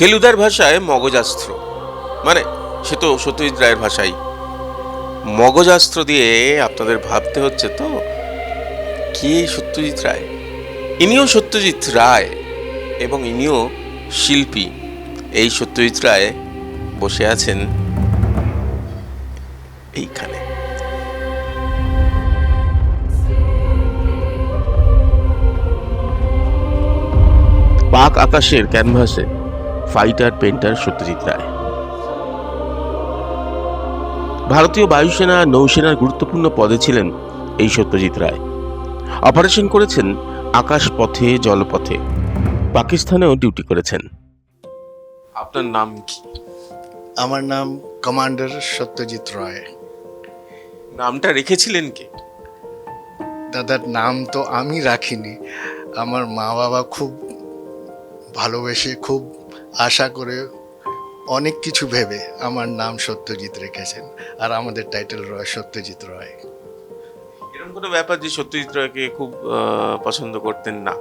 ফেলুদার ভাষায় মগজাস্ত্র। মানে সে তো সত্যজিৎ রায়ের ভাষাই। মগজাস্ত্র দিয়ে আপনাদের ভাবতে হচ্ছে তো, কে সত্যজিৎ রায়? ইনিও সত্যজিৎ রায় এবং ইনিও শিল্পী। এই সত্যজিৎ রায় বসে আছেন এইখানে। পাক আকাশের ক্যানভাসে। Fighter painter Satyajit Ray. ভারতীয় বায়ুসেনা নৌসেনার গুরুত্বপূর্ণ পদে ছিলেন এই সত্যজিৎ রায়। অপারেশন করেছেন আকাশপথে জলপথে। পাকিস্তানেও ডিউটি করেছেন। আপনার নাম কি? আমার নাম কমান্ডার সত্যজিৎ রায়। নামটা রেখেছিলেন কে? দাদার নাম তো আমি রাখিনি। আমার মা বাবা খুব ভালোবেসে খুব আশা করে অনেক কিছু ভেবে আমার নাম সত্যজিৎ রেখেছেন আর আমাদের টাইটেল রয় সত্যজিৎ রয়। এরকম কোনো ব্যাপার যে সত্যজিৎ রায়কে খুব পছন্দ করতেন না?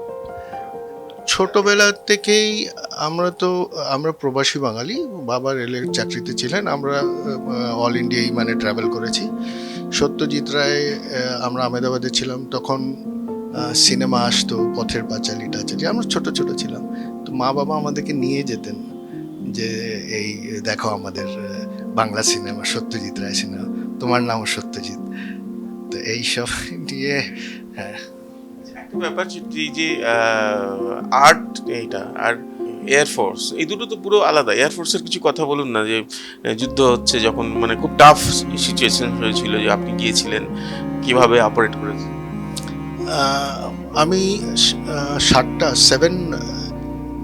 ছোটবেলা থেকেই আমরা তো আমরা প্রবাসী বাঙালি বাবা রেলের চাকরিতে ছিলেন আমরা অল ইন্ডিয়াই মানে ট্রাভেল করেছি। সত্যজিৎ রায় আমরা আহমেদাবাদে ছিলাম তখন সিনেমা আসতো পথের পাঁচালি টাচালি আমরা ছোট ছোট ছিলাম। তো মা বাবা আমাদেরকে নিয়ে যেতেন যে এই দেখো আমাদের বাংলা সিনেমা সত্যজিৎ রায় সিনেমা তোমার নাম সত্যজিৎ। তো এইসব নিয়ে হ্যাঁ। একটা ব্যাপার যে যে আর্ট এইটা আর এয়ারফোর্স এই দুটো তো পুরো আলাদা। এয়ারফোর্সের কিছু কথা বলুন না যে যুদ্ধ হচ্ছে যখন মানে খুব টাফ সিচুয়েশন হয়েছিল যে আপনি গিয়েছিলেন কীভাবে অপারেট করেছেন? আমি সাতটা সেভেন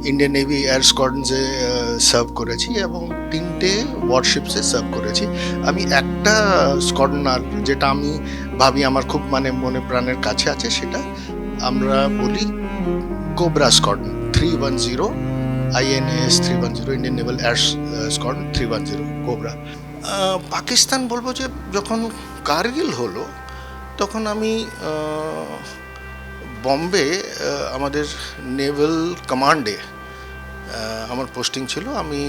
ইন্ডিয়ান নেভি এয়ার স্কোয়াড্রনসে সার্ভ করেছি এবং তিনটে ওয়ারশিপসে সার্ভ করেছি। আমি একটা স্কোয়াড্রন আর যেটা আমি ভাবি আমার খুব মানে মনে প্রাণের কাছে আছে সেটা আমরা বলি cobra squadron three one zero INS three one zero Indian naval air squadron three one zero cobra Pakistan বলব যে যখন কার্গিল হলো, তখন আমি বম্বে আমাদের নেভাল কমান্ডে আমার পোস্টিং ছিল। আমি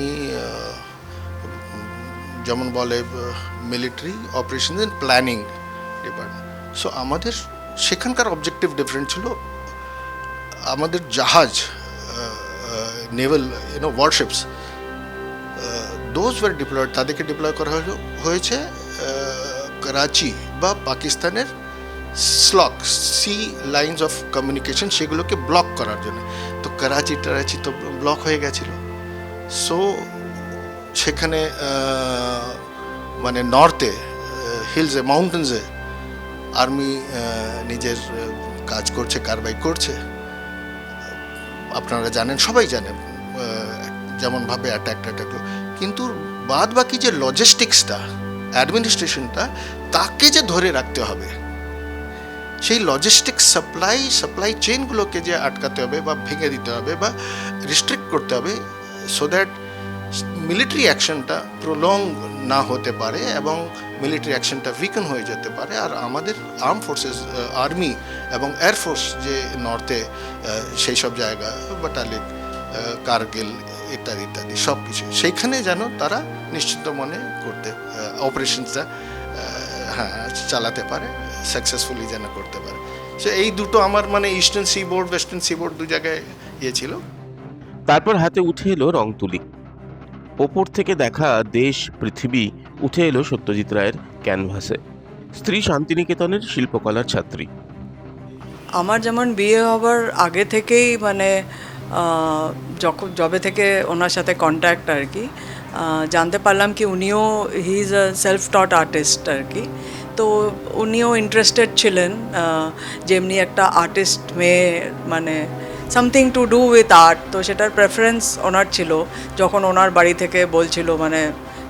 যেমন বলে military operation and planning department so আমাদের সেখানকার অবজেক্টিভ ডিফারেন্ট ছিল। আমাদের জাহাজ naval you know warships those were deployed তাদেরকে ডিপ্লয় করা হয়েছে করাচি বা পাকিস্তানের SLOC sea lines of communication সেগুলোকে ব্লক করার জন্য। করাচি টরাচি তো ব্লক হয়ে গেছিল। সো সেখানে মানে নর্থে হিলসে মাউন্টেন্সে আর্মি নিজের কাজ করছে, কারবাই করছে। আপনারা জানেন, সবাই জানেন যেমনভাবে অ্যাটাক ট্যাটাক কিন্তু বাদ বাকি যে লজিস্টিক্সটা অ্যাডমিনিস্ট্রেশনটা তাকে যে ধরে রাখতে হবে সেই লজিস্টিক সাপ্লাই সাপ্লাই চেনগুলোকে যে আটকাতে হবে বা ভেঙে দিতে হবে বা রিস্ট্রিক্ট করতে হবে সো দ্যাট মিলিটারি অ্যাকশনটা প্রলং না হতে পারে এবং মিলিটারি অ্যাকশনটা উইকেন হয়ে যেতে পারে। আর আমাদের আর্ম ফোর্সেস আর্মি এবং এয়ারফোর্স যে নর্থে সেই সব জায়গা বাটালিক কার্গিল ইত্যাদি ইত্যাদি সব কিছু, সেইখানে যেন তারা নিশ্চিন্ত মনে করতে অপারেশনসটা হ্যাঁ চালাতে পারে। সাকসেসফুলি যেন করতে পারে। সে এই দুটো আমার মানে eastern seaboard western seaboard দু জায়গায় ইয়ে ছিল। তারপর হাতে উঠে এলো রং তুলি ওপর থেকে দেখা দেশ পৃথিবী উঠে এলো সত্যজিৎ রায়ের ক্যানভাসে। স্ত্রী শান্তিনিকেতনের শিল্পকলার ছাত্রী। আমার যেমন বিয়ে হবার আগে থেকেই মানে যখন জবে থেকে ওনার সাথে কন্ট্যাক্ট আর কি জানতে পারলাম কি উনিও he is a self taught artist আর কি। তো উনিও ইন্টারেস্টেড ছিলেন যেমনি একটা আর্টিস্ট মেয়ে মানে something to do with art তো সেটার প্রেফারেন্স ওনার ছিল, যখন ওনার বাড়ি থেকে বলছিল মানে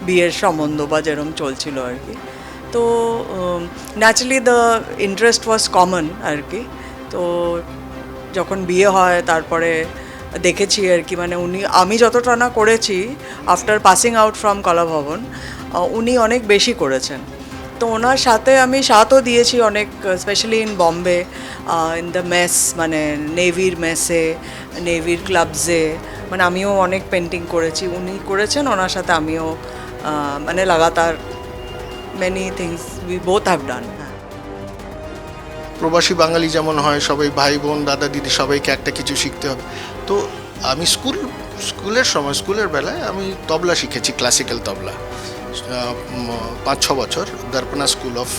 বিয়ের সম্বন্ধ বা যেরম চলছিল আর কি। তো naturally the interest was common আর কি। তো যখন বিয়ে হয়, তারপরে দেখেছি আর কি মানে উনি, আমি যতটা না করেছি after passing out from Kalabhavan উনি অনেক বেশি করেছেন। তো ওনার সাথে আমি সাথও দিয়েছি অনেক specially in Bombay in the mess মানে নেভির মেসে নেভির ক্লাবসে মানে আমিও অনেক পেন্টিং করেছি। উনি করেছেন, ওনার সাথে আমিও মানে লাগাতার many things we both have done প্রবাসী বাঙালি যেমন হয়, সবাই ভাই বোন, দাদা, দিদি, সবাইকে একটা কিছু শিখতে হবে। তো আমি স্কুল, স্কুলের সময়, স্কুলের বেলায় আমি তবলা শিখেছি ক্লাসিক্যাল তবলা। পাঁচ ছ বছর Darpana school of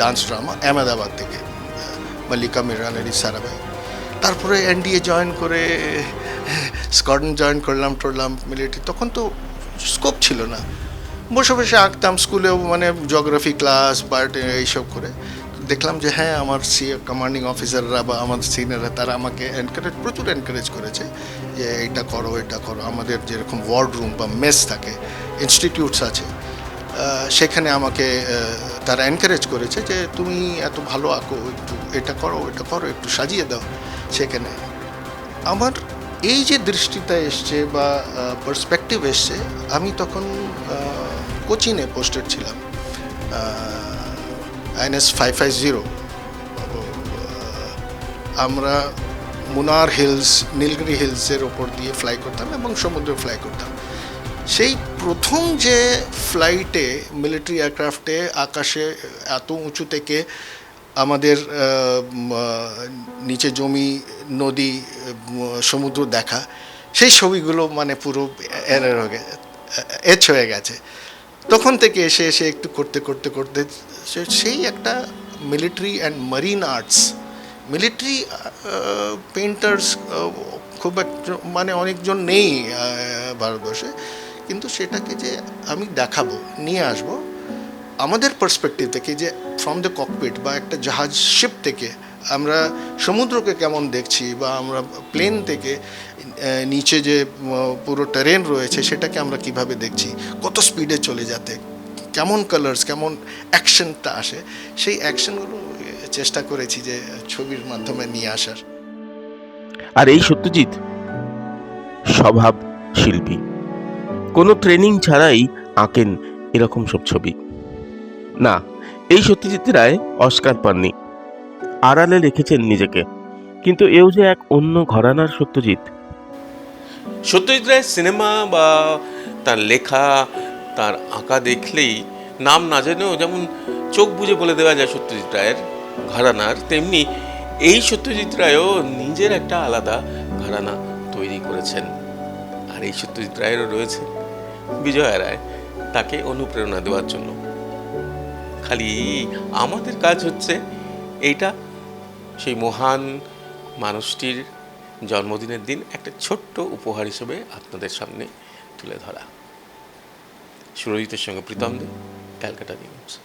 dance drama Ahmedabad থেকে মল্লিকা মিরানের সারাভাই। তারপরে এনডিএ জয়েন করে স্কডন জয়েন করলাম, টরলাম, মিলিটারি। তখন তো স্কোপ ছিল না। বসে বসে আঁকতাম স্কুলেও মানে জিওগ্রাফি ক্লাস বা এইসব করে। দেখলাম যে হ্যাঁ আমার সি কমান্ডিং অফিসাররা বা আমার সিনিয়ররা তারা আমাকে এনকারেজ প্রচুর এনকারেজ করেছে যে এটা করো এটা করো। আমাদের যেরকম ওয়ার্ড রুম বা মেস থাকে ইনস্টিটিউটস আছে সেখানে আমাকে তারা এনকারেজ করেছে যে তুমি এত ভালো আঁকো, একটু এটা করো এটা করো, একটু সাজিয়ে দাও সেখানে। আমার এই যে দৃষ্টিটা এসছে বা পার্সপেক্টিভ এসছে, আমি তখন কোচিনে পোস্টেড ছিলাম আইএনএস ফাইভ ফাইভ জিরো আমরা মুনার হিলস, নীলগিরি হিলসের ওপর দিয়ে ফ্লাই করতাম এবং সমুদ্রে ফ্লাই করতাম। সেই প্রথম যে ফ্লাইটে, মিলিটারি এয়ারক্রাফটে আকাশে এত উঁচু থেকে আমাদের নিচে জমি, নদী সমুদ্র দেখা, সেই ছবিগুলো মানে পুরো এর হয়ে এচ হয়ে গেছে। তখন থেকে এসে এসে একটু করতে করতে করতে সেই একটা military and marine arts, military painters খুব একটা মানে অনেকজন নেই ভারতবর্ষে। কিন্তু সেটাকে যে আমি দেখাবো, নিয়ে আসব, আমাদের পার্সপেক্টিভ থেকে যে ফ্রম দ্য ককপিট বা একটা জাহাজ শিপ থেকে আমরা সমুদ্রকে কেমন দেখছি বা আমরা প্লেন থেকে নিচে যে পুরো ট্রেন রয়েছে সেটাকে আমরা কীভাবে দেখছি, কত স্পিডে চলে যাতে, কেমন কালার্স কেমন অ্যাকশনটা আসে, সেই অ্যাকশনগুলো চেষ্টা করেছি যে ছবির মাধ্যমে নিয়ে আসার। আর এই সত্যজিৎ স্বভাব শিল্পী কোনো ট্রেনিং ছাড়াই আঁকেন এরকম সব ছবি। না, এই সত্যজিৎ রায় অস্কার পাননি। আড়ালে রেখেছেন নিজেকে। কিন্তু এও যে এক অন্য ঘরানার সত্যজিৎ। সত্যজিৎ রায়ের সিনেমা বা তার লেখা, তার আঁকা দেখলেই নাম না জেনেও যেমন চোখ বুজে বলে দেওয়া যায় সত্যজিৎ রায়ের ঘরানার, তেমনি এই সত্যজিৎ রায়ও নিজের একটা আলাদা ঘরানা তৈরি করেছেন। আর এই সত্যজিৎ রায়েরও রয়েছে। বিজয়া রায় তাকে অনুপ্রেরণা দেওয়ার জন্য। খালি আমাদের কাজ হচ্ছে এইটা, সেই মহান মানুষটির জন্মদিনের দিন একটা ছোট্ট উপহার হিসেবে আপনাদের সামনে তুলে ধরা। সুরজিতের সঙ্গে প্রীতম দে, ক্যালকাটা নিউজ।